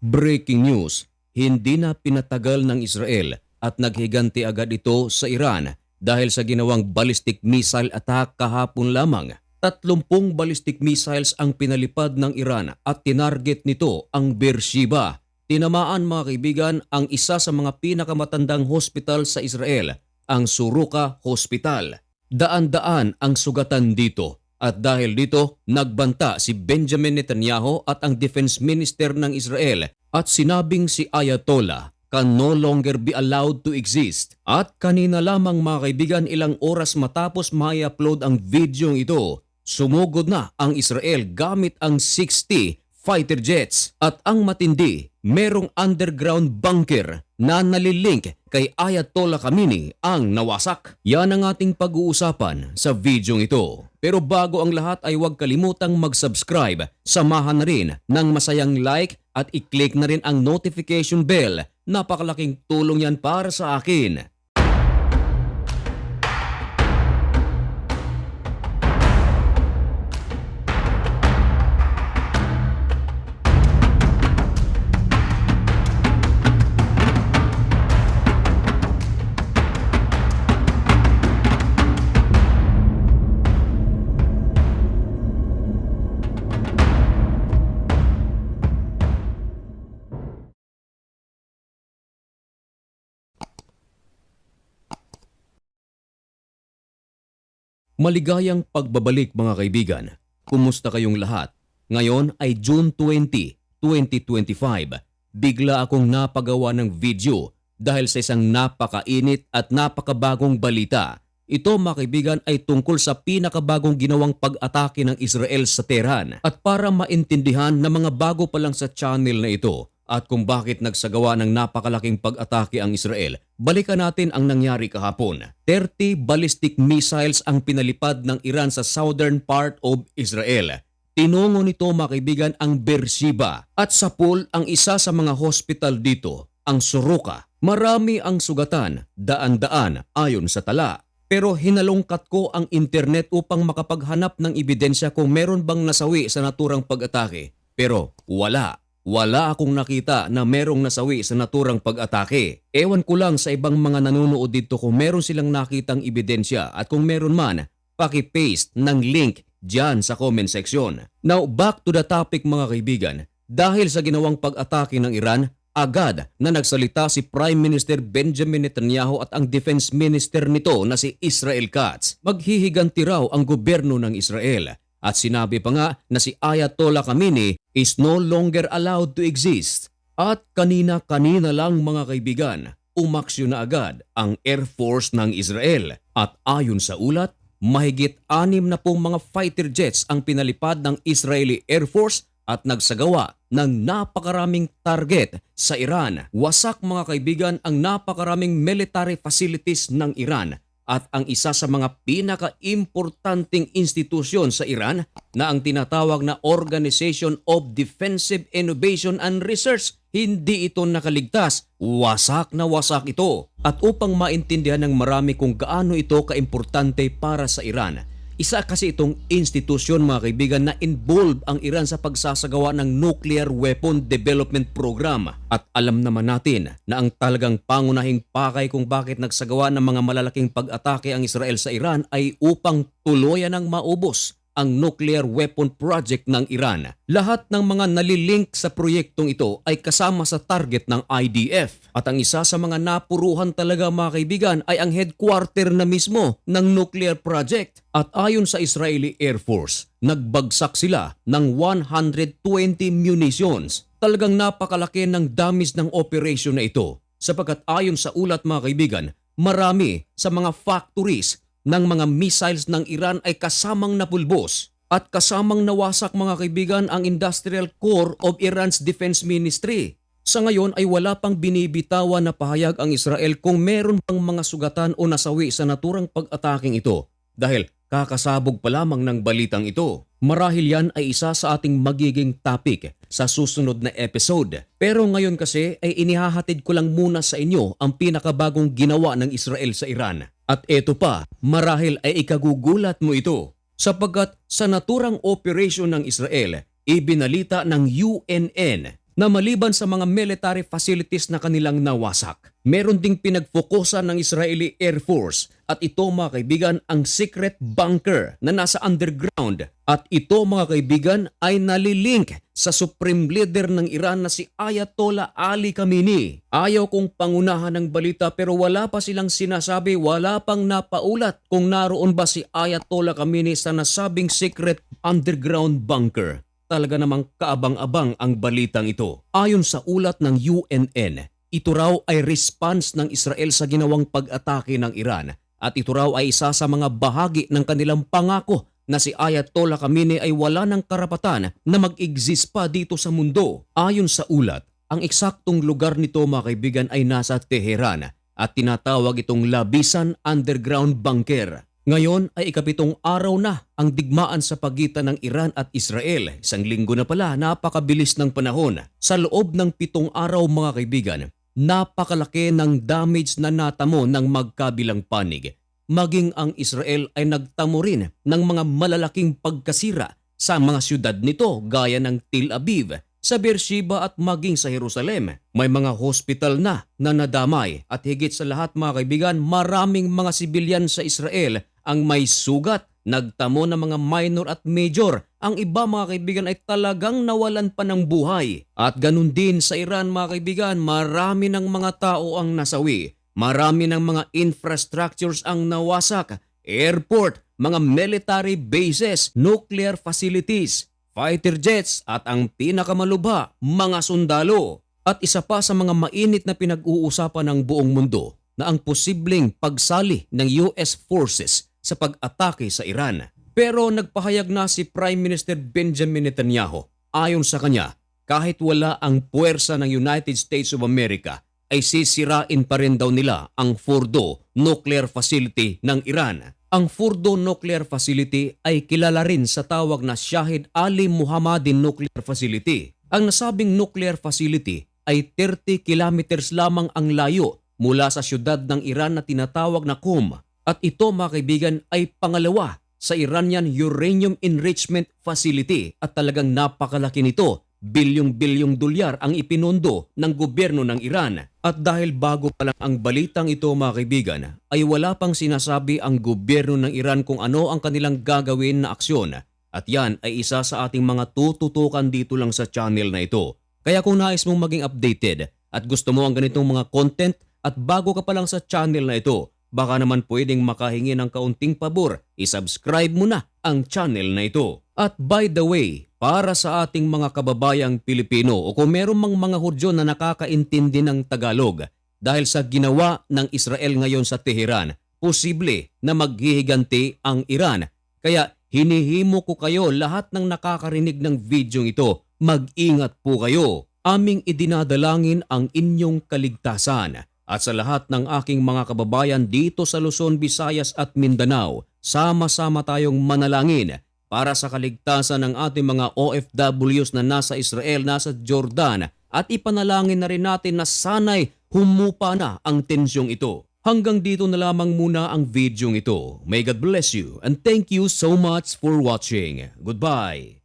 Breaking news, hindi na pinatagal ng Israel at naghiganti agad ito sa Iran dahil sa ginawang ballistic missile attack kahapon lamang. Tatlumpung ballistic missiles ang pinalipad ng Iran at tinarget nito ang Beersheba. Tinamaan mga kaibigan ang isa sa mga pinakamatandang hospital sa Israel, ang Suruka Hospital. Daan-daan ang sugatan dito at dahil dito nagbanta si Benjamin Netanyahu at ang defense minister ng Israel at sinabing si Ayatollah can no longer be allowed to exist. At kanina lamang mga kaibigan ilang oras matapos ma-upload ang video ito, sumugod na ang Israel gamit ang 60 fighter jets at ang matindi, merong underground bunker na nalilink kay Ayatollah Khamenei ang nawasak. Yan ang ating pag-uusapan sa video ito. Pero bago ang lahat ay huwag kalimutang mag-subscribe, samahan na rin ng masayang like at i-click na rin ang notification bell. Napakalaking tulong yan para sa akin. Maligayang pagbabalik mga kaibigan. Kumusta kayong lahat? Ngayon ay June 20, 2025. Bigla akong napagawa ng video dahil sa isang napakainit at napakabagong balita. Ito mga kaibigan ay tungkol sa pinakabagong ginawang pag-atake ng Israel sa Tehran. At para maintindihan na mga bago pa lang sa channel na ito at kung bakit nagsagawa ng napakalaking pag-atake ang Israel, balikan natin ang nangyari kahapon. 30 ballistic missiles ang pinalipad ng Iran sa southern part of Israel. Tinungo nito mga kaibigan ang Beersheba at sa pool ang isa sa mga hospital dito, ang Soroka. Marami ang sugatan, daan-daan ayon sa tala. Pero hinalungkat ko ang internet upang makapaghanap ng ebidensya kung meron bang nasawi sa naturang pag-atake. Pero wala. Wala akong nakita na merong nasawi sa naturang pag-atake. Ewan ko lang sa ibang mga nanonood dito kung meron silang nakitang ebidensya at kung meron man, paki-paste ng link dyan sa comment section. Now back to the topic mga kaibigan. Dahil sa ginawang pag-atake ng Iran, agad na nagsalita si Prime Minister Benjamin Netanyahu at ang Defense Minister nito na si Israel Katz. Maghihiganti raw ang gobyerno ng Israel. At sinabi pa nga na si Ayatollah Khamenei is no longer allowed to exist. At kanina-kanina lang mga kaibigan, umaksyon na agad ang Air Force ng Israel. At ayon sa ulat, mahigit anim na pong mga fighter jets ang pinalipad ng Israeli Air Force at nagsagawa ng napakaraming target sa Iran. Wasak mga kaibigan ang napakaraming military facilities ng Iran at ang isa sa mga pinaka-importanting institusyon sa Iran na ang tinatawag na Organization of Defensive Innovation and Research. Hindi ito nakaligtas. Wasak na wasak ito. At upang maintindihan ng marami kung gaano ito kaimportante para sa Iran, isa kasi itong institusyon mga kaibigan na involved ang Iran sa pagsasagawa ng nuclear weapon development program. At alam naman natin na ang talagang pangunahing pakay kung bakit nagsagawa ng mga malalaking pag-atake ang Israel sa Iran ay upang tuluyan ng maubos ang nuclear weapon project ng Iran. Lahat ng mga nalilink sa proyektong ito ay kasama sa target ng IDF. At ang isa sa mga napuruhan talaga mga kaibigan ay ang headquarter na mismo ng nuclear project. At ayon sa Israeli Air Force, nagbagsak sila ng 120 munitions. Talagang napakalaki ng damage ng operation na ito. Sapagkat ayon sa ulat mga kaibigan, marami sa mga factories ng mga missiles ng Iran ay kasamang napulbos at kasamang nawasak mga kaibigan ang industrial core of Iran's defense ministry. Sa ngayon ay wala pang binibitawan na pahayag ang Israel kung meron pang mga sugatan o nasawi sa naturang pag-ataking ito dahil kakasabog pa lamang ng balitang ito. Marahil yan ay isa sa ating magiging topic sa susunod na episode. Pero ngayon kasi ay inihahatid ko lang muna sa inyo ang pinakabagong ginawa ng Israel sa Iran. At eto pa, marahil ay ikagugulat mo ito sapagkat sa naturang operasyon ng Israel, ibinalita ng UNN na maliban sa mga military facilities na kanilang nawasak, meron ding pinagfokusan ng Israeli Air Force at ito mga kaibigan ang secret bunker na nasa underground at ito mga kaibigan ay nalilink sa supreme leader ng Iran na si Ayatollah Ali Khamenei. Ayaw kong pangunahan ng balita pero wala pa silang sinasabi, wala pang napaulat kung naroon ba si Ayatollah Khamenei sa nasabing secret underground bunker. Talaga namang kaabang-abang ang balitang ito. Ayon sa ulat ng UNN, ito raw ay response ng Israel sa ginawang pag-atake ng Iran at ito raw ay isa sa mga bahagi ng kanilang pangako na si Ayatollah Khamenei ay wala ng karapatan na mag-exist pa dito sa mundo. Ayon sa ulat, ang eksaktong lugar nito mga kaibigan ay nasa Teheran at tinatawag itong Labisan Underground Bunker. Ngayon ay ikapitong araw na ang digmaan sa pagitan ng Iran at Israel. Isang linggo na pala, napakabilis ng panahon. Sa loob ng pitong araw mga kaibigan, napakalaki ng damage na natamo ng magkabilang panig. Maging ang Israel ay nagtamo rin ng mga malalaking pagkasira sa mga syudad nito gaya ng Tel Aviv, sa Beersheba at maging sa Jerusalem. May mga hospital na na nadamay at higit sa lahat mga kaibigan, maraming mga sibilyan sa Israel ang may sugat, nagtamo ng mga minor at major. Ang iba mga kaibigan ay talagang nawalan pa ng buhay. At ganun din sa Iran mga kaibigan, marami ng mga tao ang nasawi. Marami ng mga infrastructures ang nawasak. Airport, mga military bases, nuclear facilities, fighter jets at ang pinakamalubha, mga sundalo. At isa pa sa mga mainit na pinag-uusapan ng buong mundo na ang posibleng pagsali ng US forces sa pag-atake sa Iran. Pero nagpahayag na si Prime Minister Benjamin Netanyahu. Ayon sa kanya, kahit wala ang puwersa ng United States of America, ay sisirain pa rin daw nila ang Fordo nuclear facility ng Iran. Ang Fordo Nuclear Facility ay kilala rin sa tawag na Shahid Ali Muhammadin Nuclear Facility. Ang nasabing nuclear facility ay 30 kilometers lamang ang layo mula sa syudad ng Iran na tinatawag na Qum. At ito mga kaibigan ay pangalawa sa Iranian Uranium Enrichment Facility at talagang napakalaki nito bilyong-bilyong dolyar ang ipinundo ng gobyerno ng Iran. At dahil bago pa lang ang balitang ito mga kaibigan, ay wala pang sinasabi ang gobyerno ng Iran kung ano ang kanilang gagawin na aksyon. At yan ay isa sa ating mga tututukan dito lang sa channel na ito. Kaya kung nais mong maging updated at gusto mo ang ganitong mga content at bago ka pa lang sa channel na ito, baka naman pwedeng makahingi ng kaunting pabor, isubscribe mo na ang channel na ito. At by the way, para sa ating mga kababayang Pilipino o kung meron mang mga Hudyo na nakakaintindi ng Tagalog dahil sa ginawa ng Israel ngayon sa Teheran, posible na maghihiganti ang Iran. Kaya hinihimo ko kayo lahat ng nakakarinig ng video ito, mag-ingat po kayo. Aming idinadalangin ang inyong kaligtasan at sa lahat ng aking mga kababayan dito sa Luzon, Visayas at Mindanao, sama-sama tayong manalangin para sa kaligtasan ng ating mga OFWs na nasa Israel, nasa Jordan at ipanalangin na rin natin na sana'y humupa na ang tensyong ito. Hanggang dito na lamang muna ang video ito. May God bless you and thank you so much for watching. Goodbye.